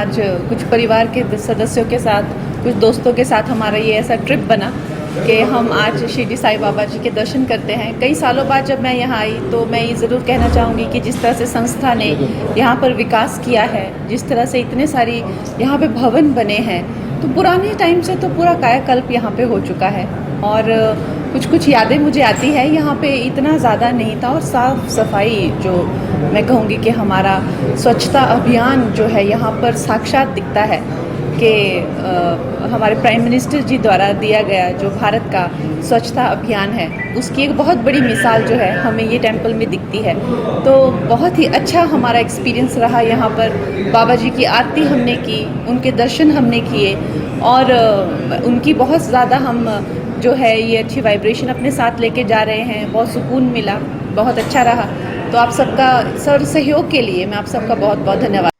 आज कुछ परिवार के सदस्यों के साथ, कुछ दोस्तों के साथ हमारा ये ऐसा ट्रिप बना कि हम आज शिरडी साई बाबा जी के दर्शन करते हैं। कई सालों बाद जब मैं यहाँ आई तो मैं ये ज़रूर कहना चाहूँगी कि जिस तरह से संस्था ने यहाँ पर विकास किया है, जिस तरह से इतने सारी यहाँ पे भवन बने हैं तो पुराने टाइम से तो पूरा कायाकल्प यहाँ पे हो चुका है। और कुछ कुछ यादें मुझे आती है। यहाँ पे इतना ज़्यादा नहीं था और साफ़ सफ़ाई जो मैं कहूँगी कि हमारा स्वच्छता अभियान जो है, यहाँ पर साक्षात दिखता है। कि अ, हमारे प्राइम मिनिस्टर जी द्वारा दिया गया जो भारत का स्वच्छता अभियान है उसकी एक बहुत बड़ी मिसाल जो है हमें ये टेंपल में दिखती है। तो बहुत ही अच्छा हमारा एक्सपीरियंस रहा यहाँ पर। बाबा जी की आरती हमने की उनके दर्शन हमने किए और उनकी बहुत ज़्यादा हम जो है ये अच्छी वाइब्रेशन अपने साथ लेके जा रहे हैं। बहुत सुकून मिला बहुत अच्छा रहा। तो आप सबका सर सहयोग के लिए मैं आप सबका बहुत बहुत धन्यवाद।